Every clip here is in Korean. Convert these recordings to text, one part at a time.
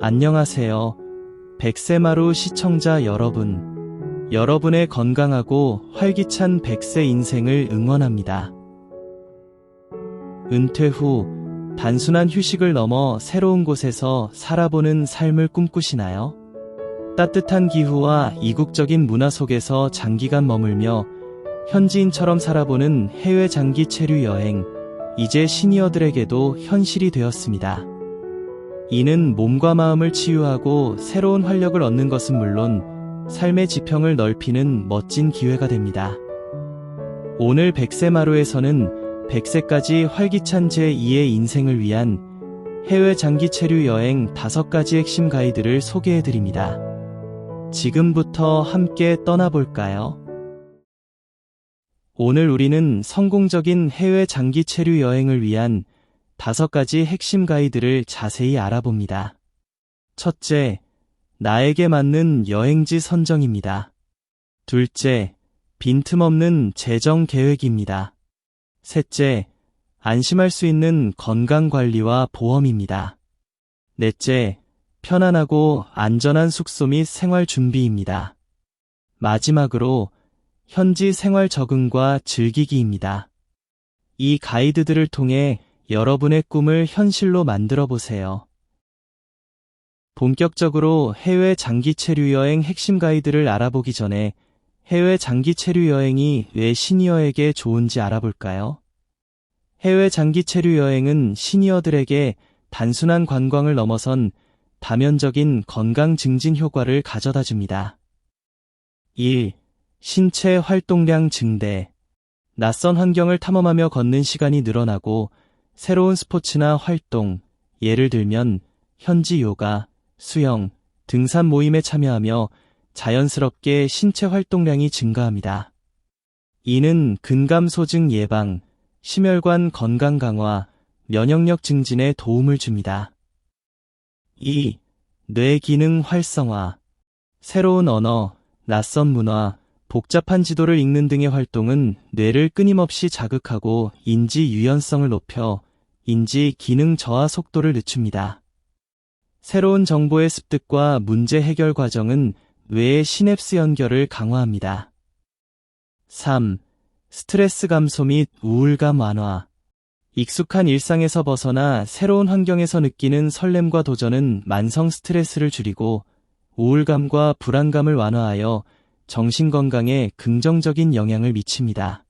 안녕하세요. 백세마루 시청자 여러분. 여러분의 건강하고 활기찬 백세 인생을 응원합니다. 은퇴 후 단순한 휴식을 넘어 새로운 곳에서 살아보는 삶을 꿈꾸시나요? 따뜻한 기후와 이국적인 문화 속에서 장기간 머물며 현지인처럼 살아보는 해외 장기 체류 여행, 이제 시니어들에게도 현실이 되었습니다. 이는 몸과 마음을 치유하고 새로운 활력을 얻는 것은 물론 삶의 지평을 넓히는 멋진 기회가 됩니다. 오늘 백세마루에서는 100세까지 활기찬 제2의 인생을 위한 해외 장기 체류 여행 5가지 핵심 가이드를 소개해 드립니다. 지금부터 함께 떠나볼까요? 오늘 우리는 성공적인 해외 장기 체류 여행을 위한 다섯 가지 핵심 가이드를 자세히 알아봅니다. 첫째, 나에게 맞는 여행지 선정입니다. 둘째, 빈틈없는 재정 계획입니다. 셋째, 안심할 수 있는 건강 관리와 보험입니다. 넷째, 편안하고 안전한 숙소 및 생활 준비입니다. 마지막으로 현지 생활 적응과 즐기기입니다. 이 가이드들을 통해 여러분의 꿈을 현실로 만들어 보세요. 본격적으로 해외 장기 체류 여행 핵심 가이드를 알아보기 전에 해외 장기 체류 여행이 왜 시니어에게 좋은지 알아볼까요? 해외 장기 체류 여행은 시니어들에게 단순한 관광을 넘어선 다면적인 건강 증진 효과를 가져다 줍니다. 1. 신체 활동량 증대. 낯선 환경을 탐험하며 걷는 시간이 늘어나고 새로운 스포츠나 활동, 예를 들면 현지 요가, 수영, 등산 모임에 참여하며 자연스럽게 신체 활동량이 증가합니다. 이는 근감 소증 예방, 심혈관 건강 강화, 면역력 증진에 도움을 줍니다. 2. 뇌 기능 활성화. 새로운 언어, 낯선 문화, 복잡한 지도를 읽는 등의 활동은 뇌를 끊임없이 자극하고 인지 유연성을 높여 인지 기능 저하 속도를 늦춥니다. 새로운 정보의 습득과 문제 해결 과정은 뇌의 시냅스 연결을 강화합니다. 3. 스트레스 감소 및 우울감 완화. 익숙한 일상에서 벗어나 새로운 환경에서 느끼는 설렘과 도전은 만성 스트레스를 줄이고 우울감과 불안감을 완화하여 정신 건강에 긍정적인 영향을 미칩니다.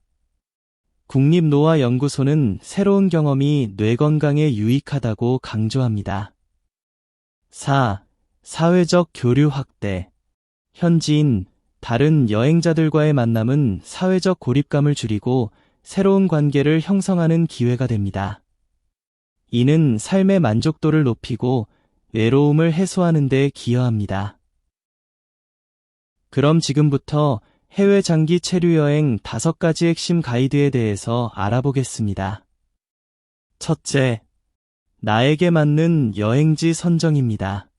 국립노화연구소는 새로운 경험이 뇌 건강에 유익하다고 강조합니다. 4. 사회적 교류 확대. 현지인, 다른 여행자들과의 만남은 사회적 고립감을 줄이고 새로운 관계를 형성하는 기회가 됩니다. 이는 삶의 만족도를 높이고 외로움을 해소하는 데 기여합니다. 그럼 지금부터 해외 장기 체류 여행 다섯 가지 핵심 가이드에 대해서 알아보겠습니다. 첫째, 나에게 맞는 여행지 선정입니다.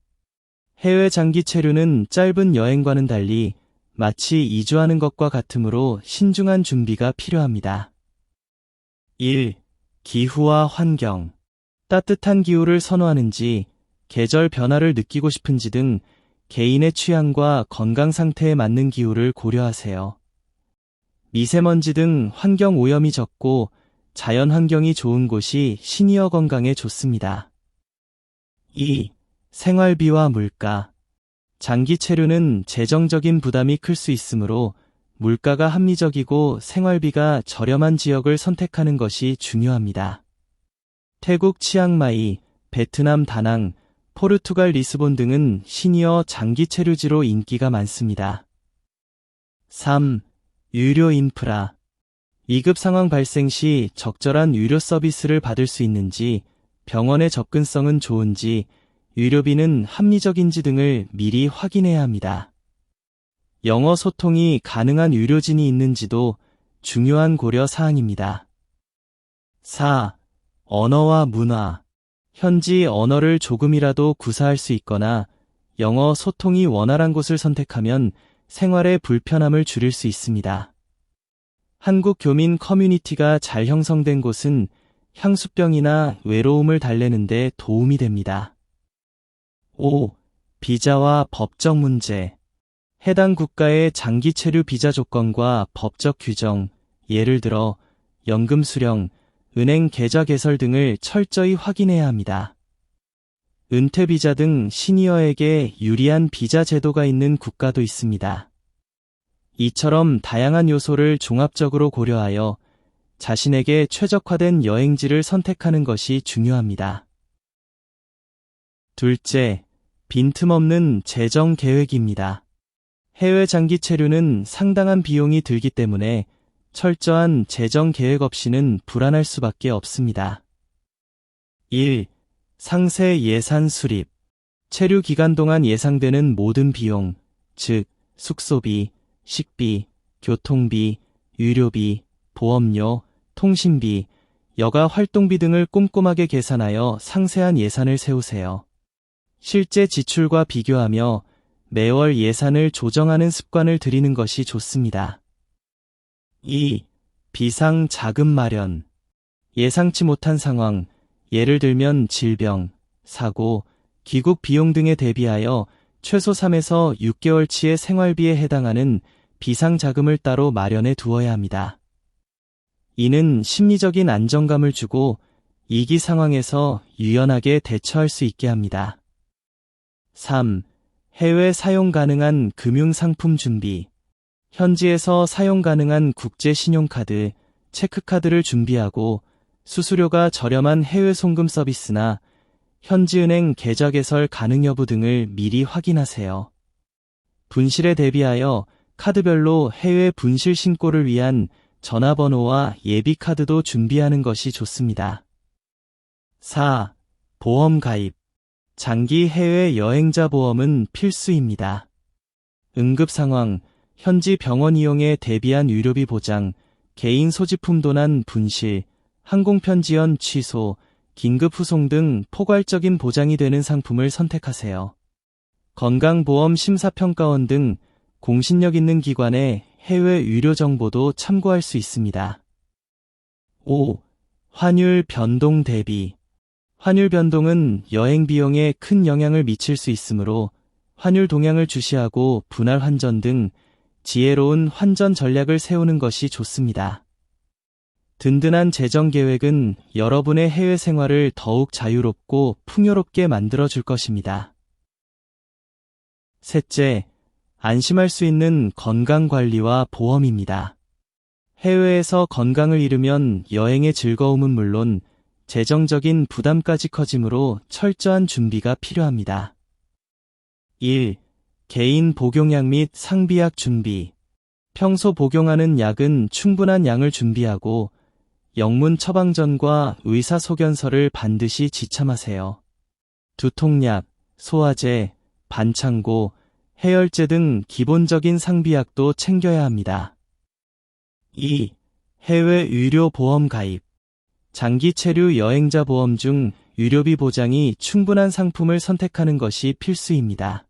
해외 장기 체류는 짧은 여행과는 달리 마치 이주하는 것과 같으므로 신중한 준비가 필요합니다. 1. 기후와 환경. 따뜻한 기후를 선호하는지, 계절 변화를 느끼고 싶은지 등 개인의 취향과 건강 상태에 맞는 기후를 고려하세요. 미세먼지 등 환경 오염이 적고 자연 환경이 좋은 곳이 시니어 건강에 좋습니다. 2. 생활비와 물가. 장기 체류는 재정적인 부담이 클 수 있으므로 물가가 합리적이고 생활비가 저렴한 지역을 선택하는 것이 중요합니다. 태국 치앙마이, 베트남 다낭, 포르투갈 리스본 등은 시니어 장기 체류지로 인기가 많습니다. 3. 유료 인프라. 2급 상황 발생 시 적절한 유료 서비스를 받을 수 있는지, 병원의 접근성은 좋은지, 유료비는 합리적인지 등을 미리 확인해야 합니다. 영어 소통이 가능한 유료진이 있는지도 중요한 고려 사항입니다. 4. 언어와 문화. 현지 언어를 조금이라도 구사할 수 있거나 영어 소통이 원활한 곳을 선택하면 생활의 불편함을 줄일 수 있습니다. 한국 교민 커뮤니티가 잘 형성된 곳은 향수병이나 외로움을 달래는데 도움이 됩니다. 5. 비자와 법적 문제. 해당 국가의 장기 체류 비자 조건과 법적 규정, 예를 들어 연금 수령, 은행 계좌 개설 등을 철저히 확인해야 합니다. 은퇴 비자 등 시니어에게 유리한 비자 제도가 있는 국가도 있습니다. 이처럼 다양한 요소를 종합적으로 고려하여 자신에게 최적화된 여행지를 선택하는 것이 중요합니다. 둘째, 빈틈없는 재정 계획입니다. 해외 장기 체류는 상당한 비용이 들기 때문에 철저한 재정 계획 없이는 불안할 수밖에 없습니다. 1. 상세 예산 수립. 체류 기간 동안 예상되는 모든 비용, 즉, 숙소비, 식비, 교통비, 유료비, 보험료, 통신비, 여가 활동비 등을 꼼꼼하게 계산하여 상세한 예산을 세우세요. 실제 지출과 비교하며 매월 예산을 조정하는 습관을 들이는 것이 좋습니다. 2. 비상 자금 마련. 예상치 못한 상황, 예를 들면 질병, 사고, 귀국 비용 등에 대비하여 최소 3에서 6개월치의 생활비에 해당하는 비상 자금을 따로 마련해 두어야 합니다. 이는 심리적인 안정감을 주고 이기 상황에서 유연하게 대처할 수 있게 합니다. 3. 해외 사용 가능한 금융 상품 준비. 현지에서 사용 가능한 국제 신용카드, 체크카드를 준비하고 수수료가 저렴한 해외 송금 서비스나 현지은행 계좌 개설 가능 여부 등을 미리 확인하세요. 분실에 대비하여 카드별로 해외 분실 신고를 위한 전화번호와 예비카드도 준비하는 것이 좋습니다. 4. 보험 가입. 장기 해외 여행자 보험은 필수입니다. 응급 상황, 현지 병원 이용에 대비한 유료비 보장, 개인 소지품 도난 분실, 항공편 지연 취소, 긴급 후송 등 포괄적인 보장이 되는 상품을 선택하세요. 건강보험 심사평가원 등 공신력 있는 기관의 해외 유료 정보도 참고할 수 있습니다. 5. 환율 변동 대비. 환율 변동은 여행 비용에 큰 영향을 미칠 수 있으므로 환율 동향을 주시하고 분할 환전 등 지혜로운 환전 전략을 세우는 것이 좋습니다. 든든한 재정 계획은 여러분의 해외 생활을 더욱 자유롭고 풍요롭게 만들어 줄 것입니다. 셋째, 안심할 수 있는 건강 관리와 보험입니다. 해외에서 건강을 잃으면 여행의 즐거움은 물론 재정적인 부담까지 커지므로 철저한 준비가 필요합니다. 1. 개인 복용약 및 상비약 준비. 평소 복용하는 약은 충분한 양을 준비하고 영문 처방전과 의사소견서를 반드시 지참하세요. 두통약, 소화제, 반창고, 해열제 등 기본적인 상비약도 챙겨야 합니다. 2. 해외 유료 보험 가입. 장기 체류 여행자 보험 중 유료비 보장이 충분한 상품을 선택하는 것이 필수입니다.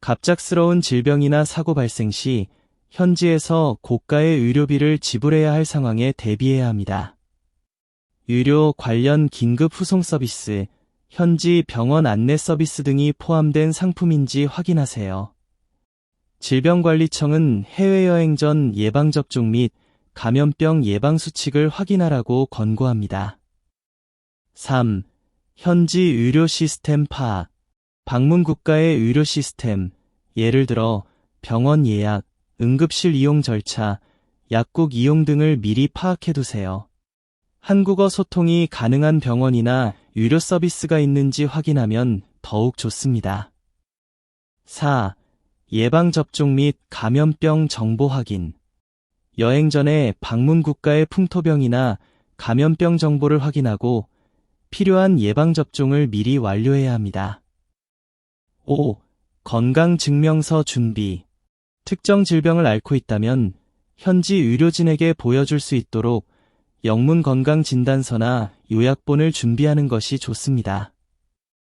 갑작스러운 질병이나 사고 발생 시 현지에서 고가의 의료비를 지불해야 할 상황에 대비해야 합니다. 유료 관련 긴급 후송 서비스, 현지 병원 안내 서비스 등이 포함된 상품인지 확인하세요. 질병관리청은 해외여행 전 예방접종 및 감염병 예방수칙을 확인하라고 권고합니다. 3. 현지 의료 시스템 파악. 방문 국가의 의료 시스템, 예를 들어 병원 예약, 응급실 이용 절차, 약국 이용 등을 미리 파악해 두세요. 한국어 소통이 가능한 병원이나 유료 서비스가 있는지 확인하면 더욱 좋습니다. 4. 예방접종 및 감염병 정보 확인. 여행 전에 방문 국가의 풍토병이나 감염병 정보를 확인하고 필요한 예방접종을 미리 완료해야 합니다. 5. 건강증명서 준비. 특정 질병을 앓고 있다면 현지 의료진에게 보여줄 수 있도록 영문 건강진단서나 요약본을 준비하는 것이 좋습니다.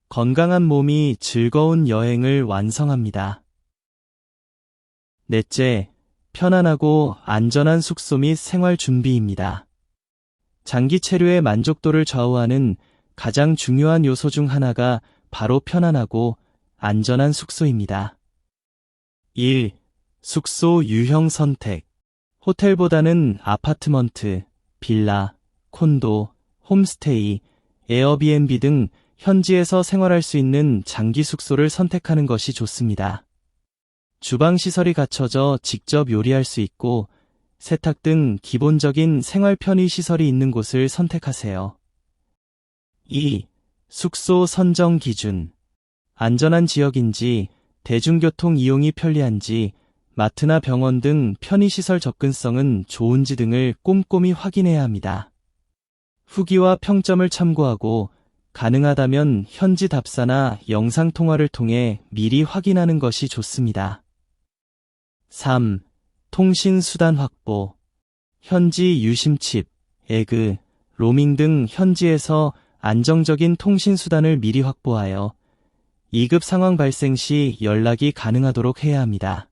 건강한 몸이 즐거운 여행을 완성합니다. 넷째, 편안하고 안전한 숙소 및 생활 준비입니다. 장기 체류의 만족도를 좌우하는 가장 중요한 요소 중 하나가 바로 편안하고 안전한 숙소입니다. 1. 숙소 유형 선택. 호텔보다는 아파트먼트, 빌라, 콘도, 홈스테이, 에어비앤비 등 현지에서 생활할 수 있는 장기 숙소를 선택하는 것이 좋습니다. 주방 시설이 갖춰져 직접 요리할 수 있고 세탁 등 기본적인 생활 편의 시설이 있는 곳을 선택하세요. 2. 숙소 선정 기준. 안전한 지역인지, 대중교통 이용이 편리한지, 마트나 병원 등 편의시설 접근성은 좋은지 등을 꼼꼼히 확인해야 합니다. 후기와 평점을 참고하고 가능하다면 현지 답사나 영상통화를 통해 미리 확인하는 것이 좋습니다. 3. 통신수단 확보. 현지 유심칩, 에그, 로밍 등 현지에서 안정적인 통신수단을 미리 확보하여 2급 상황 발생 시 연락이 가능하도록 해야 합니다.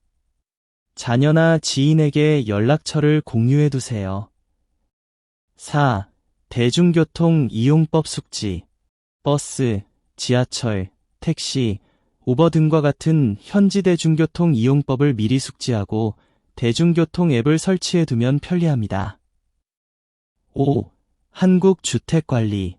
자녀나 지인에게 연락처를 공유해 두세요. 4. 대중교통 이용법 숙지. 버스, 지하철, 택시, 우버 등과 같은 현지 대중교통 이용법을 미리 숙지하고 대중교통 앱을 설치해 두면 편리합니다. 5. 한국 주택관리.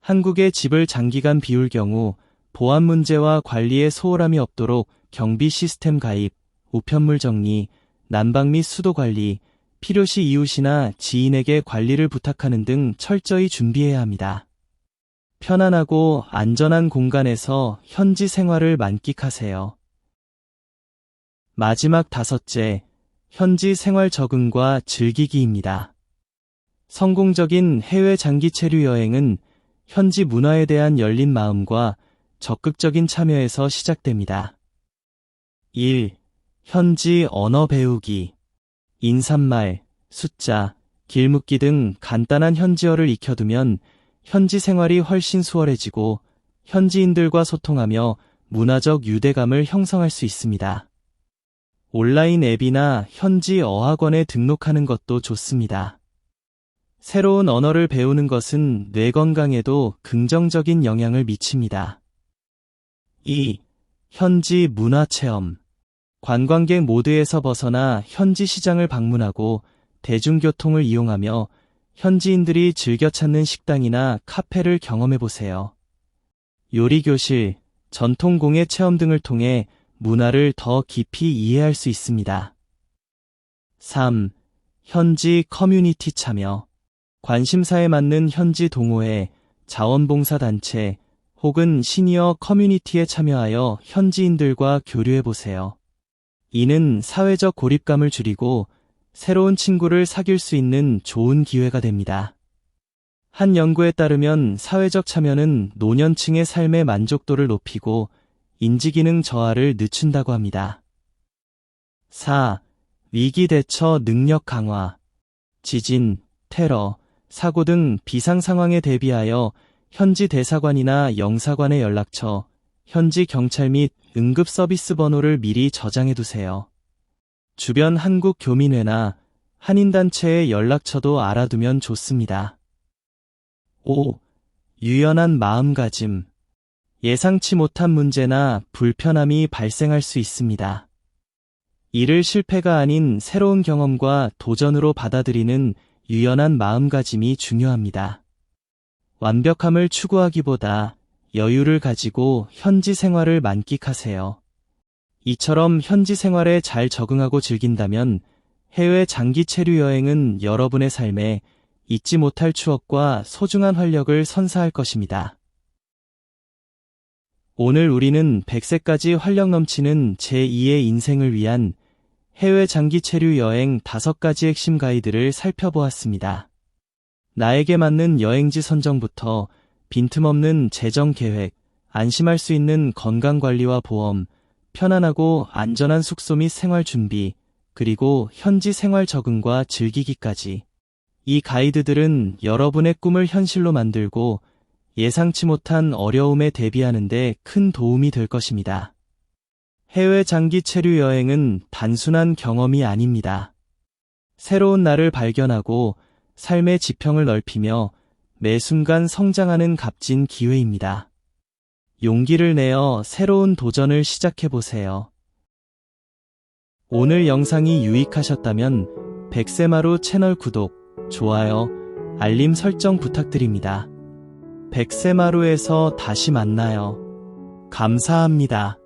한국에 집을 장기간 비울 경우 보안 문제와 관리에 소홀함이 없도록 경비 시스템 가입, 우편물 정리, 난방 및 수도 관리, 필요시 이웃이나 지인에게 관리를 부탁하는 등 철저히 준비해야 합니다. 편안하고 안전한 공간에서 현지 생활을 만끽하세요. 마지막 다섯째, 현지 생활 적응과 즐기기입니다. 성공적인 해외 장기 체류 여행은 현지 문화에 대한 열린 마음과 적극적인 참여에서 시작됩니다. 1. 현지 언어 배우기. 인사말, 숫자, 길묻기 등 간단한 현지어를 익혀두면 현지 생활이 훨씬 수월해지고 현지인들과 소통하며 문화적 유대감을 형성할 수 있습니다. 온라인 앱이나 현지 어학원에 등록하는 것도 좋습니다. 새로운 언어를 배우는 것은 뇌 건강에도 긍정적인 영향을 미칩니다. 2. 현지 문화 체험. 관광객 모드에서 벗어나 현지 시장을 방문하고 대중교통을 이용하며 현지인들이 즐겨 찾는 식당이나 카페를 경험해 보세요. 요리교실, 전통공예 체험 등을 통해 문화를 더 깊이 이해할 수 있습니다. 3. 현지 커뮤니티 참여. 관심사에 맞는 현지 동호회, 자원봉사단체 혹은 시니어 커뮤니티에 참여하여 현지인들과 교류해 보세요. 이는 사회적 고립감을 줄이고 새로운 친구를 사귈 수 있는 좋은 기회가 됩니다. 한 연구에 따르면 사회적 참여는 노년층의 삶의 만족도를 높이고 인지기능 저하를 늦춘다고 합니다. 4. 위기 대처 능력 강화. 지진, 테러, 사고 등 비상 상황에 대비하여 현지 대사관이나 영사관의 연락처, 현지 경찰 및 응급 서비스 번호를 미리 저장해 두세요. 주변 한국 교민회나 한인단체의 연락처도 알아두면 좋습니다. 5. 유연한 마음가짐. 예상치 못한 문제나 불편함이 발생할 수 있습니다. 이를 실패가 아닌 새로운 경험과 도전으로 받아들이는 유연한 마음가짐이 중요합니다. 완벽함을 추구하기보다 여유를 가지고 현지 생활을 만끽하세요. 이처럼 현지 생활에 잘 적응하고 즐긴다면 해외 장기 체류 여행은 여러분의 삶에 잊지 못할 추억과 소중한 활력을 선사할 것입니다. 오늘 우리는 100세까지 활력 넘치는 제2의 인생을 위한 해외 장기 체류 여행 5가지 핵심 가이드를 살펴보았습니다. 나에게 맞는 여행지 선정부터 빈틈없는 재정 계획, 안심할 수 있는 건강 관리와 보험, 편안하고 안전한 숙소 및 생활 준비, 그리고 현지 생활 적응과 즐기기까지. 이 가이드들은 여러분의 꿈을 현실로 만들고 예상치 못한 어려움에 대비하는데 큰 도움이 될 것입니다. 해외 장기 체류 여행은 단순한 경험이 아닙니다. 새로운 나를 발견하고 삶의 지평을 넓히며 매 순간 성장하는 값진 기회입니다. 용기를 내어 새로운 도전을 시작해보세요. 오늘 영상이 유익하셨다면 백세마루 채널 구독, 좋아요, 알림 설정 부탁드립니다. 백세마루에서 다시 만나요. 감사합니다.